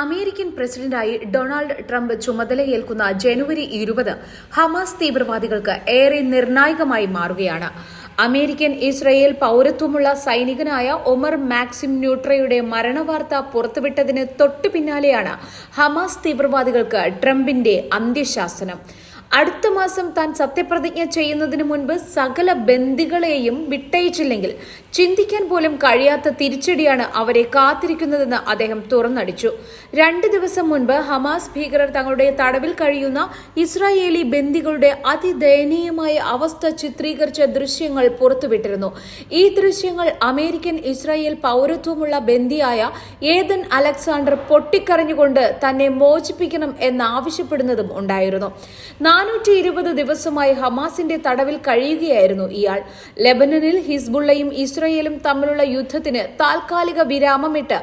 American പ്രസിഡന്റായി Donald Trump ചുമതലയേൽക്കുന്ന ജനുവരി ഇരുപത് Hamas തീവ്രവാദികൾക്ക് ഏറെ നിർണായകമായി മാറുകയാണ്. അമേരിക്കൻ ഇസ്രയേൽ പൌരത്വമുള്ള സൈനികനായ ഒമർ മാക്സിം ന്യൂട്രയുടെ മരണവാർത്ത പുറത്തുവിട്ടതിന് തൊട്ടു പിന്നാലെയാണ് ഹമാസ് തീവ്രവാദികൾക്ക് ട്രംപിന്റെ അന്ത്യശാസനം. അടുത്ത മാസം താൻ സത്യപ്രതിജ്ഞ ചെയ്യുന്നതിന് മുൻപ് സകല ബന്ദികളെയും വിട്ടയച്ചില്ലെങ്കിൽ ചിന്തിക്കാൻ പോലും കഴിയാത്ത തിരിച്ചടിയാണ് അവരെ കാത്തിരിക്കുന്നതെന്ന് അദ്ദേഹം തുറന്നടിച്ചു. രണ്ട് ദിവസം മുൻപ് ഹമാസ് ഭീകരർ തങ്ങളുടെ തടവിൽ കഴിയുന്ന ഇസ്രായേലി ബന്ദികളുടെ അതിദയനീയമായ അവസ്ഥ ചിത്രീകരിച്ച ദൃശ്യങ്ങൾ പുറത്തുവിട്ടിരുന്നു. ഈ ദൃശ്യങ്ങൾ അമേരിക്കൻ ഇസ്രായേൽ പൗരത്വമുള്ള ബന്ദിയായ ഏതൻ അലക്സാണ്ടർ പൊട്ടിക്കരഞ്ഞുകൊണ്ട് തന്നെ മോചിപ്പിക്കണം എന്നാവശ്യപ്പെടുന്നതും ഉണ്ടായിരുന്നു. നാനൂറ്റി ഇരുപത് ദിവസമായി ഹമാസിന്റെ തടവിൽ കഴിയുകയായിരുന്നു ഇയാൾ. ലെബനനിൽ ഹിസ്ബുള്ളയും ഇസ്രയേലും തമ്മിലുള്ള യുദ്ധത്തിന് താൽക്കാലിക വിരാമമിട്ട്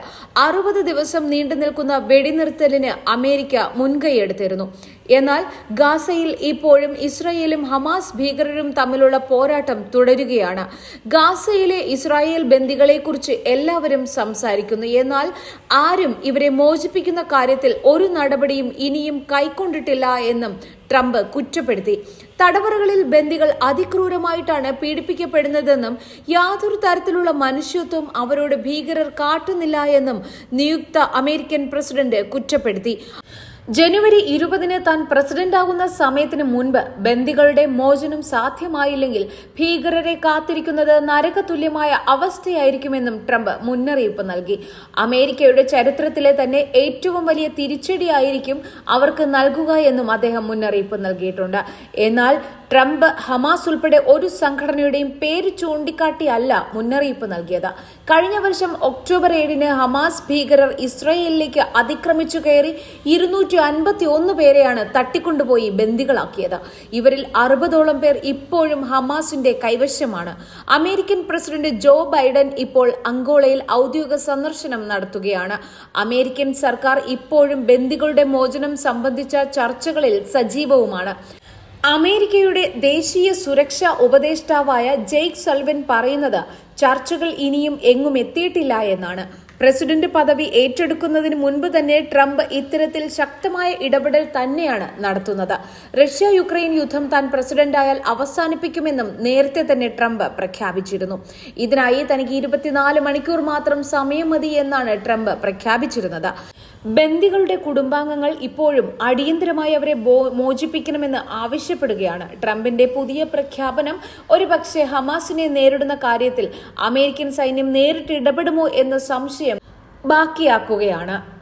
അറുപത് ദിവസം നീണ്ടു നിൽക്കുന്ന വെടിനിർത്തലിന് അമേരിക്ക മുൻകൈയെടുത്തിരുന്നു എന്നാൽ ഗാസയിൽ ഇപ്പോഴും ഇസ്രായേലും ഹമാസ് ഭീകരരും തമ്മിലുള്ള പോരാട്ടം തുടരുകയാണ്. ഗാസയിലെ ഇസ്രായേൽ ബന്ദികളെക്കുറിച്ച് എല്ലാവരും സംസാരിക്കുന്നു. എന്നാൽ ആരും ഇവരെ മോചിപ്പിക്കുന്ന കാര്യത്തിൽ ഒരു നടപടിയും ഇനിയും കൈക്കൊണ്ടിട്ടില്ല എന്നും ട്രംപ് കുറ്റപ്പെടുത്തി. തടവറകളിൽ ബന്ദികൾ അതിക്രൂരമായിട്ടാണ് പീഡിപ്പിക്കപ്പെടുന്നതെന്നും യാതൊരു തരത്തിലുള്ള മനുഷ്യത്വം അവരോട് ഭീകരർ കാട്ടുന്നില്ല എന്നും നിയുക്ത അമേരിക്കൻ പ്രസിഡന്റ് കുറ്റപ്പെടുത്തി. ജനുവരി ഇരുപതിന് താൻ പ്രസിഡന്റാകുന്ന സമയത്തിന് മുൻപ് ബന്ദികളുടെ മോചനം സാധ്യമായില്ലെങ്കിൽ ഭീകരരെ കാത്തിരിക്കുന്നത് നരകതുല്യമായ അവസ്ഥയായിരിക്കുമെന്നും ട്രംപ് മുന്നറിയിപ്പ് നൽകി. അമേരിക്കയുടെ ചരിത്രത്തിലെ തന്നെ ഏറ്റവും വലിയ തിരിച്ചടിയായിരിക്കും അവർക്ക് നൽകുക എന്നും അദ്ദേഹം മുന്നറിയിപ്പ് നൽകിയിട്ടുണ്ട്. എന്നാൽ ട്രംപ് ഹമാസ് ഉൾപ്പെടെ ഒരു സംഘടനയുടെയും പേര് ചൂണ്ടിക്കാട്ടിയല്ല മുന്നറിയിപ്പ് നൽകിയത്. കഴിഞ്ഞ വർഷം ഒക്ടോബർ ഏഴിന് ഹമാസ് ഭീകരർ ഇസ്രയേലിലേക്ക് അതിക്രമിച്ചു കയറി ഇരുന്നൂറ്റി അൻപത്തി ഒന്ന് പേരെയാണ് തട്ടിക്കൊണ്ടുപോയി ബന്ദികളാക്കിയത്. ഇവരിൽ അറുപതോളം പേർ ഇപ്പോഴും ഹമാസിന്റെ കൈവശമാണ്. അമേരിക്കൻ പ്രസിഡന്റ് ജോ ബൈഡൻ ഇപ്പോൾ അങ്കോളയിൽ ഔദ്യോഗിക സന്ദർശനം നടത്തുകയാണ്. അമേരിക്കൻ സർക്കാർ ഇപ്പോഴും ബന്ദികളുടെ മോചനം സംബന്ധിച്ച ചർച്ചകളിൽ സജീവവുമാണ്. അമേരിക്കയുടെ ദേശീയ സുരക്ഷാ ഉപദേഷ്ടാവായ ജെയ്ക് സൽവൻ പറയുന്നത് ചർച്ചകൾ ഇനിയും എങ്ങും എത്തിയിട്ടില്ല എന്നാണ്. പ്രസിഡന്റ് പദവി ഏറ്റെടുക്കുന്നതിന് മുൻപ് തന്നെ ട്രംപ് ഇത്തരത്തിൽ ശക്തമായ ഇടപെടൽ തന്നെയാണ് നടത്തുന്നത്. റഷ്യ യുക്രൈൻ യുദ്ധം താൻ പ്രസിഡന്റായാൽ അവസാനിപ്പിക്കുമെന്നും നേരത്തെ തന്നെ ട്രംപ് പ്രഖ്യാപിച്ചിരുന്നു. ഇതിനായി തനിക്ക് ഇരുപത്തിനാല് മണിക്കൂർ മാത്രം സമയം മതി എന്നാണ് ട്രംപ് പ്രഖ്യാപിച്ചിരുന്നത്. ബന്ദികളുടെ കുടുംബാംഗങ്ങൾ ഇപ്പോഴും അടിയന്തരമായി അവരെ മോചിപ്പിക്കണമെന്ന് ആവശ്യപ്പെടുകയാണ്. ട്രംപിന്റെ പുതിയ പ്രഖ്യാപനം ഒരുപക്ഷെ ഹമാസിനെ നേരിടുന്ന കാര്യത്തിൽ അമേരിക്കൻ സൈന്യം നേരിട്ട് ഇടപെടുമോ എന്ന സംശയം ബാക്കിയാക്കുകയാണ്.